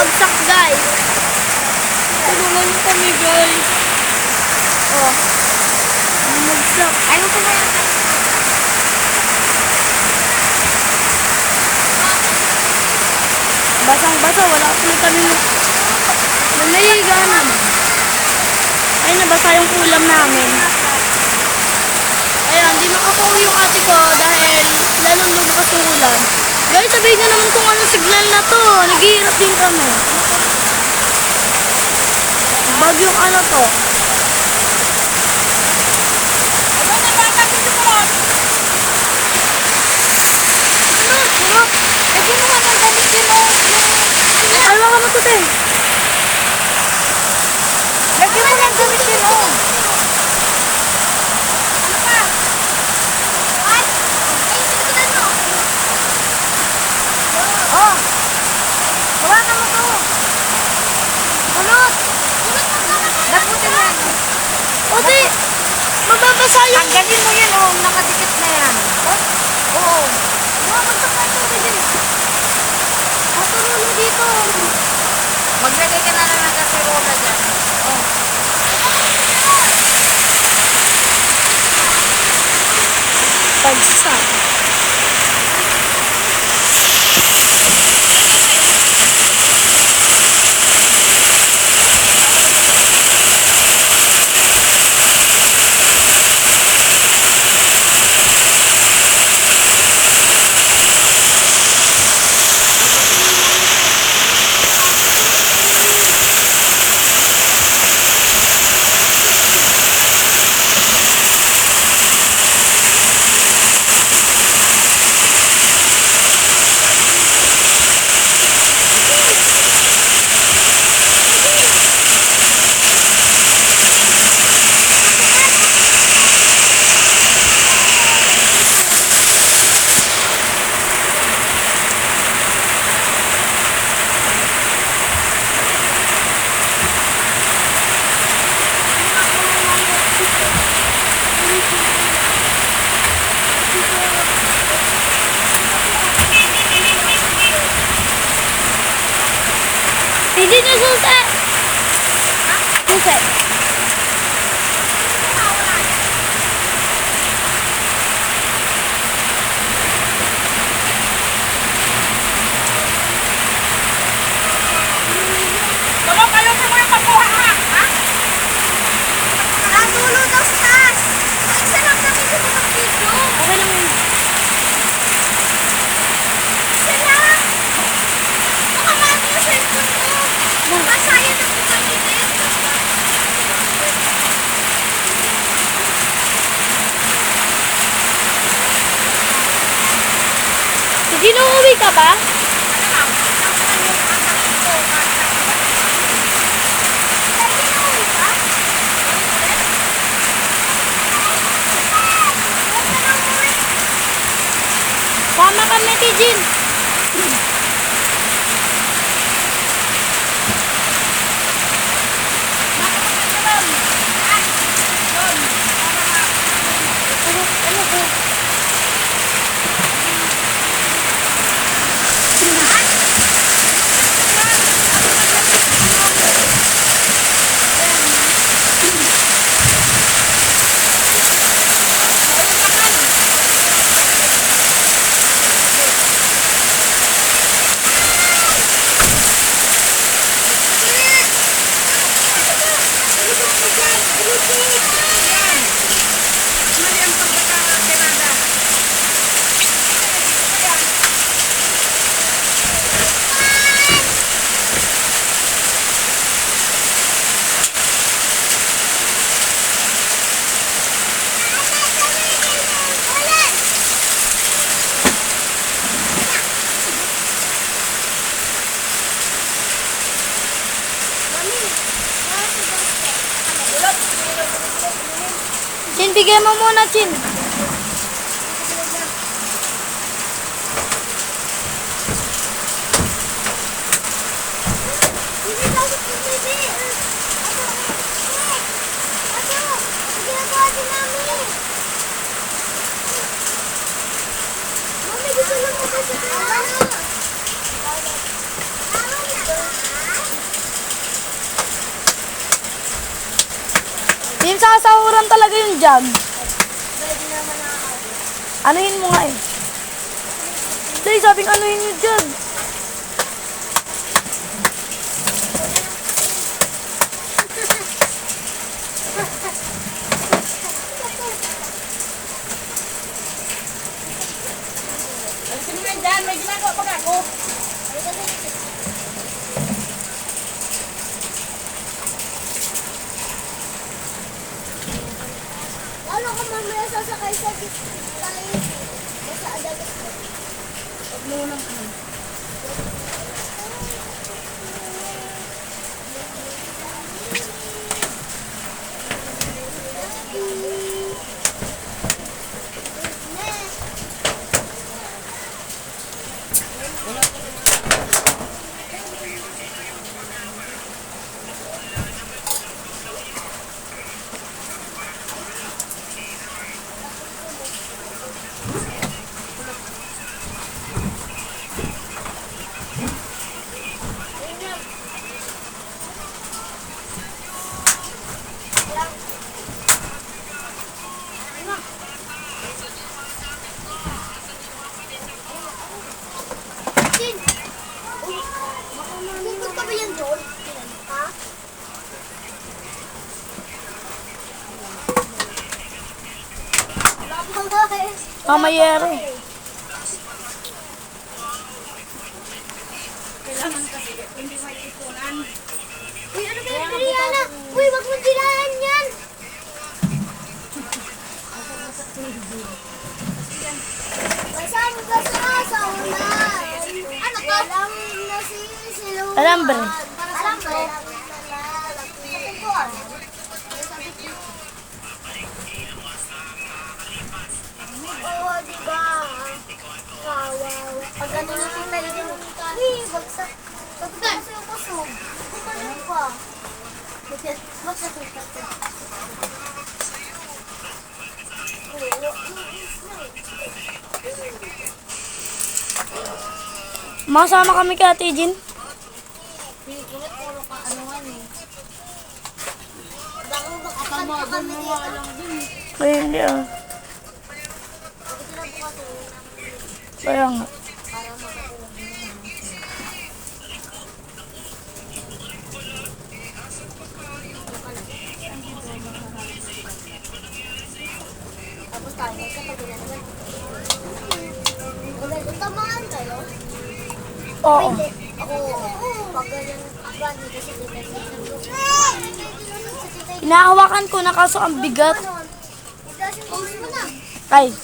bumagsak guys. Tulungan niyo kami guys. Oh. Bumagsak. Ano po ba yan? Basang basa, wala tuloy kami naliga naman. Ay, nabasa yung ulam namin. Ayan, di makapauwi yung ate ko dahil lalong lumabas yung ulan. Guys, sabihin nyo naman kung anong signal na to. Naghihirap din kami. Bagyong ano to. Eh, kinuha ng damit yun, oh. Ay, mga matutin. Lagyan mo ng damit yun, oh. Ano pa? Ay, ay, sinikutan mo. Oh. Hawakan mo to. Kulot. Daputin mo yan. Di, mababasa yung... Tanggalin mo yan, oh. Nakadikit na yan. Oo. Mababasa ka ito, Bidin. Maturulo dito. Maglagay ka na lang ng kasirola dyan. Oh. 你这个是在啊是谁 ba? Sama kami, Tijin. Thank you. Chin, bigyan mo muna, Chin. Talaga yung. Pwede naman na ako. Anuhin mo nga eh. Day, sabing anuhin yung jug. Sino mo dyan? May ginagawa pa ako. Ano ka mamaya sasakay sa tayo? Sa adagas mo. Huwag mo lang ano. Tin! Hugot ka ba yan doon? Ha? Mamayere. Uy, ano ba yan? Rihanna? Uy, wag mo dinahan yan! Basang basa sa ulan. Ano ka? Walang nasisiluan. Alambre. Alambre. Oo, di ba? Kawaw. Pag ano na yung tayo din. Uy, bagsak. Bagsak sa yung kusog. Ano pa? Bagsak yung kusog. Masama kami kay Ate ano dito. Ay, hindi ah. Kaya nga. Utamaan kayo? Oo. Hindi. Ako, pag ganyan, ako hindi kasi Inahawakan ko na kaso ang bigat. Ay,